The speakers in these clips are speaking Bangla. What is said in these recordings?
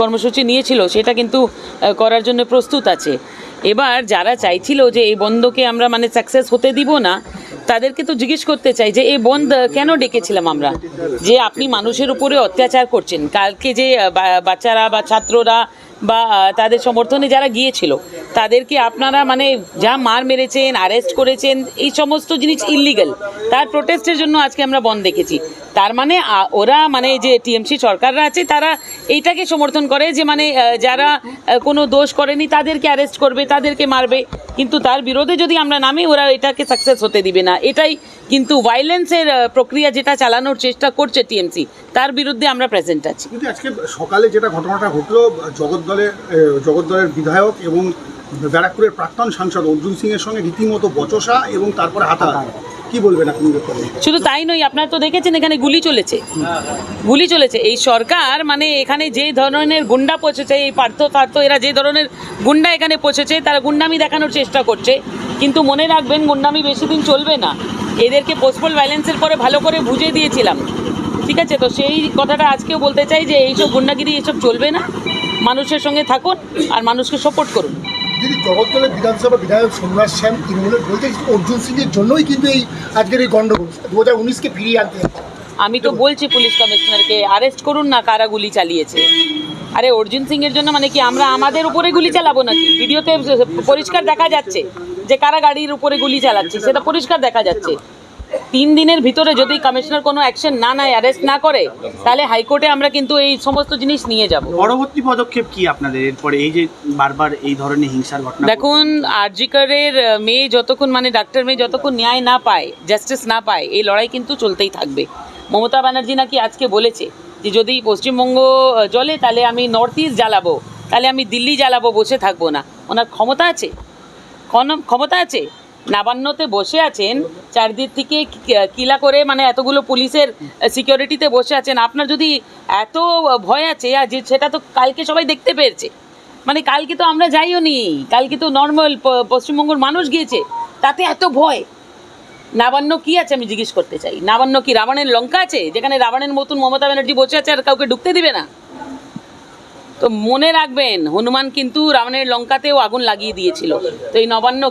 কর্মসূচি নিয়েছিল, সেটা কিন্তু করার জন্য প্রস্তুত আছে। এবার যারা চাইছিল যে এই বন্ধকে আমরা মানে সাকসেস হতে দিব না, তাদেরকে তো জিজ্ঞেস করতে চাই যে এই বন্ধ কেন ডেকেছিলাম আমরা? যে আপনি মানুষের উপরে অত্যাচার করছেন। কালকে যে বাচ্চারা বা ছাত্ররা বা তাদের সমর্থনে যারা গিয়েছিল, তাদেরকে আপনারা মানে যা মার মেরেছেন অ্যারেস্ট করেছেন, এই সমস্ত জিনিস ইলিগাল তার প্রোটেস্টের জন্য আজকে আমরা বন্ধ দেখেছি। তার মানে ওরা মানে যে টিএমসি সরকাররা আছে, তারা এইটাকে সমর্থন করে যে মানে যারা কোনো দোষ করেনি, তাদেরকে অ্যারেস্ট করবে, তাদেরকে মারবে। কিন্তু তার বিরোধে যদি আমরা নামি, ওরা এটাকে সাকসেস হতে দিবে না। এটাই কিন্তু ভাইলেন্সের প্রক্রিয়া যেটা চালানোর চেষ্টা করছে টিএমসি, তার বিরুদ্ধে আমরা প্রেজেন্ট আছি। আজকে সকালে যেটা ঘটনাটা ঘটলো জগদ্দলের জগদ্দলের বিধায়ক এবং ব্যারাকপুরের প্রাক্তন সাংসদ অর্জুন সিং এর সঙ্গে রীতিমতো বচসা এবং তারপরে হাতাহাতি। কি বলবেন আপনি শুধু তাই নয় আপনারা তো দেখেছেন এখানে গুলি চলেছে। গুলি চলেছে। এই সরকার মানে এখানে যে ধরনের গুন্ডা পচেছে এই পার্থ পার্থ এরা যে ধরনের গুন্ডা এখানে পচেছে তারা গুন্ডামি দেখানোর চেষ্টা করছে। কিন্তু মনে রাখবেন গুন্ডামি বেশি দিন চলবে না। এদেরকে পোস্টপোল ভাইলেন্সের পরে ভালো করে বুঝিয়ে দিয়েছিলাম। ঠিক আছে? তো সেই কথাটা আজকেও বলতে চাই যে এইসব গুন্ডাগিরি এইসব চলবে না। মানুষের সঙ্গে থাকুন আর মানুষকে সাপোর্ট করুন। দিদি জগদ্দলের বিধানসভা বিধায়ক সোমনাথ শ্যাম তৃণমূলের বলতে অর্জুন সিং এর জন্যই কিন্তু এই আজকের এই গন্ডগোল দু হাজার উনিশকে ফিরিয়ে আনতে আমি তো বলছি পুলিশ কমিশনারকে অ্যারেস্ট করুন না কারা গুলি চালিয়েছে। আরে অর্জুন সিং এর জন্য মানে কি আমরা আমাদের উপরে গুলি চালাবো নাকি? ভিডিওতে পরিষ্কার দেখা যাচ্ছে যে কারা গাড়ির উপরে গুলি চালাচ্ছে সেটা পরিষ্কার দেখা যাচ্ছে। তিন দিনের ভিতরে যদি কমিশনার কোনো অ্যাকশন না নেয় অ্যারেস্ট না করে তাহলে হাইকোর্টে আমরা কিন্তু এই সমস্ত জিনিস নিয়ে যাব। পরবর্তী পদক্ষেপ কি আপনাদের? এরপরে এই যে বারবার এই ধরনের হিংসার ঘটনা দেখুন আরজিকরের মেয়ে যতক্ষণ মানে ডাক্তার মেয়ে যতক্ষণ ন্যায় না পায় জাস্টিস না পায় এই লড়াই কিন্তু চলতেই থাকবে। মমতা ব্যানার্জি নাকি আজকে বলেছে যে যদি পশ্চিমবঙ্গ জলে তাহলে আমি নর্থ ইস্ট জ্বালাবো তাহলে আমি দিল্লি জ্বালাবো বসে থাকব না। ওনার ক্ষমতা আছে? ক্ষমতা আছে? নাবান্নতে বসে আছেন, চারদিক থেকে কিলা করে মানে এতগুলো পুলিশের সিকিউরিটিতে বসে আছেন। আপনার যদি এত ভয় আছে, আর যে, সেটা তো কালকে সবাই দেখতে পেয়েছে। মানে কালকে তো আমরা যাইও নি। কালকে তো নর্মাল পশ্চিমবঙ্গের মানুষ গিয়েছে। তাতে এত ভয়। নাবান্ন কি আছে আমি জিজ্ঞেস করতে চাই? নাবান্ন কি রাবণের লঙ্কা আছে? যেখানে রাবণের মতন মমতা ব্যানার্জি বসে আছে আর কাউকে ঢুকতে দিবে না? তো মনে রাখবেন হনুমান কিন্তু রাবণের লঙ্কাতেও আগুন লাগিয়ে দিয়েছিল। তো এই নবান্ন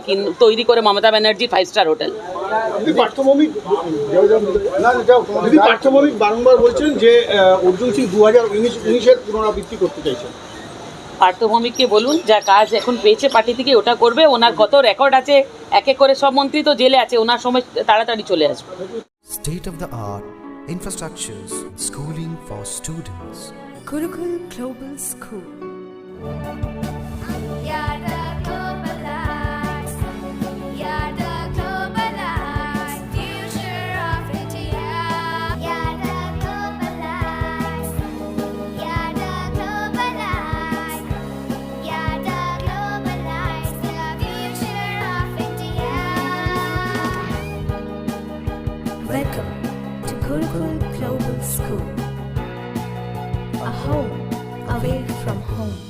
তৈরি করে Mamata Banerjee five star hotel বারংবার বলছেন যে আহ, অর্জুন সিং দু হাজার উনিশের পুনরাবৃত্তি করতে চাইছেন। পার্থভৌমিককে বলুন যা কাজ এখন পেয়েছে পার্টি থেকে ওটা করবে ওনার কত রেকর্ড আছে এক এক করে সব মন্ত্রী তো জেলে আছে ওনার সময় তাড়াতাড়ি চলে আসবে। State of the art infrastructures, schooling for students. Gurukul Global School. Yada globalize, yada globalize, future of India. Yada globalize, yada globalize, yada globalize, the future of India. Welcome to Gurukul Global School. A home away from home.